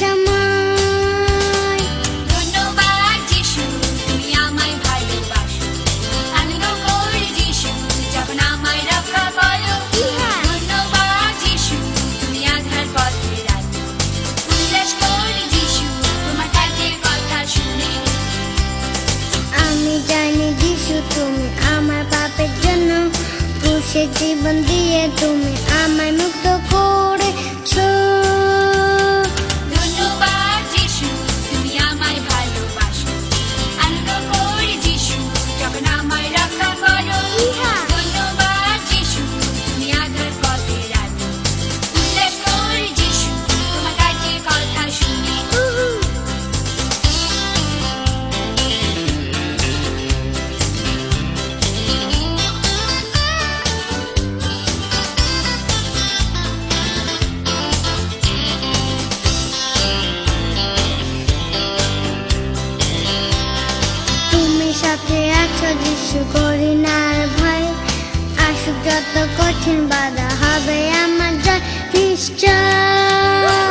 সময়। ধন্যবাদ যিশু তুমি আমায় ভালোবাসো। আনন্দ করি যিশু যখন আমায় রক্ষা করো। ধন্যবাদ যিশু তুমি আধার পথে রাখো। উল্লাস করি যিশু তোমার কাছে কথা শুনে। আমি জানি যিশু তুমি আমার পাপের জন্য ক্রুশে জীবন দিয়ে তুমি সাথে আছো যিশু করি না আর ভয়। আসুক যত কঠিন বাধা হবে আমার জয় নিশ্চয়।